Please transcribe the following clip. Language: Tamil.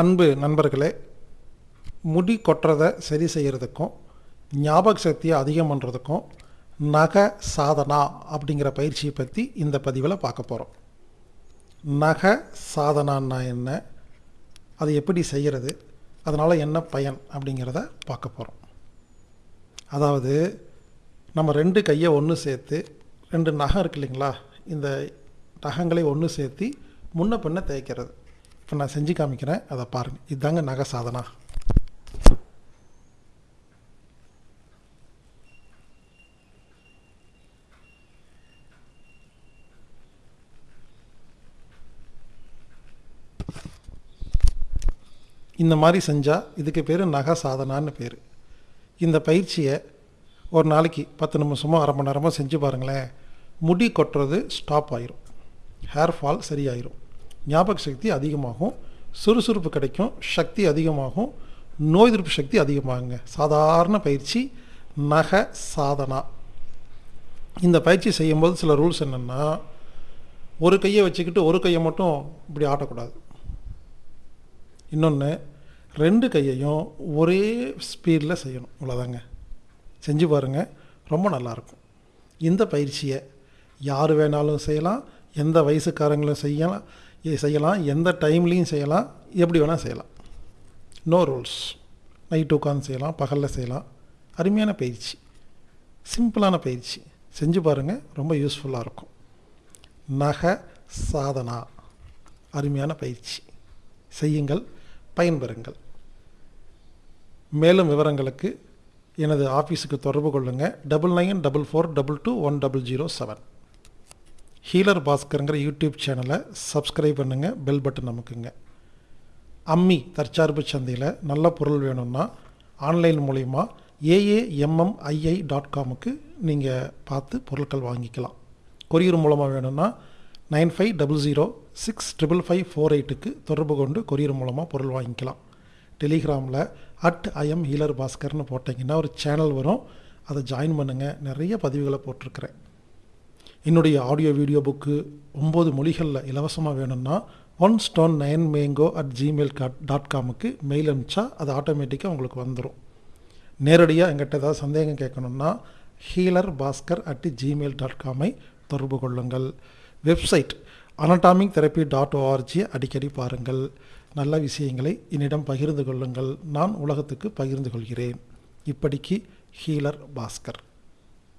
அன்பு நண்பர்களே முடி கொட்டுறதை சரி செய்கிறதுக்கும் ஞாபக சக்தியை அதிகம் பண்ணுறதுக்கும் நக சாதனா அப்படிங்கிற பயிற்சியை பற்றி இந்த பதிவில் பார்க்க போகிறோம் நக சாதனான்னா என்ன? அது எப்படி செய்கிறது அதனால் என்ன பயன் அப்படிங்கிறத பார்க்க போகிறோம் அதாவது நம்ம ரெண்டு கையை ஒன்று சேர்த்து ரெண்டு நகம் இருக்கு இல்லைங்களா? இந்த நகங்களை ஒன்று சேர்த்து முன்ன பின்ன தேய்க்கிறது. இப்போ நான் செஞ்சு காமிக்கிறேன். அதை பாருங்கள் இதுதாங்க நகை சாதனா. இந்த மாதிரி செஞ்சால் இதுக்கு பேர் நகை சாதனான்னு பேர். இந்த பயிற்சியை ஒரு நாளைக்கு பத்து நிமிஷமோ அரை மணி நேரமோ செஞ்சு பாருங்களேன். முடி கொட்டுறது ஸ்டாப் ஆயிரும். ஹேர் ஃபால் சரியாயிரும். ஞாபக சக்தி அதிகமாகும் சுறுசுறுப்பு கிடைக்கும் சக்தி அதிகமாகும் நோய் எதிர்ப்பு சக்தி அதிகமாகுங்க. சாதாரண பயிற்சி நகை சாதனா. இந்த பயிற்சி செய்யும்போது சில ரூல்ஸ் என்னென்னா ஒரு கையை வச்சுக்கிட்டு ஒரு கையை மட்டும் இப்படி ஆட்டக்கூடாது. இன்னொன்று ரெண்டு கையையும் ஒரே ஸ்பீடில் செய்யணும். இவ்வளோதாங்க செஞ்சு பாருங்கள் ரொம்ப நல்லாயிருக்கும். இந்த பயிற்சியை யார் வேணாலும் செய்யலாம் எந்த வயசுக்காரங்களும் செய்யலாம் இ- செய்யலாம். எந்த டைம்லேயும் செய்யலாம். எப்படி வேணால் செய்யலாம். நோ ரூல்ஸ் நைட்டு உட்காந்து செய்யலாம். பகலில் செய்யலாம். அருமையான பயிற்சி. சிம்பிளான பயிற்சி. செஞ்சு பாருங்கள் ரொம்ப யூஸ்ஃபுல்லாக இருக்கும். நகை சாதனா. அருமையான பயிற்சி. செய்யுங்கள். பயன்பெறுங்கள். மேலும் விவரங்களுக்கு எனது ஆஃபீஸுக்கு தொடர்பு கொள்ளுங்கள் double nine double four double two one double zero seven healer பாஸ்கருங்கிற YouTube சேனலை சப்ஸ்கிரைப் பண்ணுங்கள் பெல் பட்டன் நமக்குங்க அம்மி தற்சார்பு சந்தையில் நல்ல பொருள் வேணும்னா ஆன்லைன் மூலிமா ஏஏஎம்எம்ஐஐ டாட் காமுக்கு நீங்கள் பார்த்து பொருட்கள் வாங்கிக்கலாம். கொரியர் மூலமாக வேணும்னா nine five double zero six triple five four எயிட்டுக்கு தொடர்பு கொண்டு கொரியர் மூலமாக பொருள் வாங்கிக்கலாம். டெலிகிராமில் அட் ஐஎம் ஹீலர் பாஸ்கர்னு போட்டிங்கன்னா ஒரு சேனல் வரும். அதை ஜாயின் பண்ணுங்கள் நிறைய பதிவுகளை போட்டிருக்கிறேன். என்னுடைய ஆடியோ வீடியோ புக்கு ஒம்பது மொழிகளில் இலவசமாக வேணும்னா one stone nine mango at Gmail dot காமுக்கு mail அனுப்பிச்சா அது ஆட்டோமேட்டிக்காக உங்களுக்கு வந்துடும் நேரடியாக எங்கிட்ட ஏதாவது சந்தேகம் கேட்கணுன்னா healer Bhaskar at Gmail dot காமை தொடர்பு கொள்ளுங்கள். வெப்சைட் அனடாமிக் தெரப்பி டாட் ஓஆர்ஜியை அடிக்கடி பாருங்கள். நல்ல விஷயங்களை என்னிடம் பகிர்ந்து கொள்ளுங்கள். நான் உலகத்துக்கு பகிர்ந்து கொள்கிறேன். இப்படிக்கு ஹீலர் பாஸ்கர்.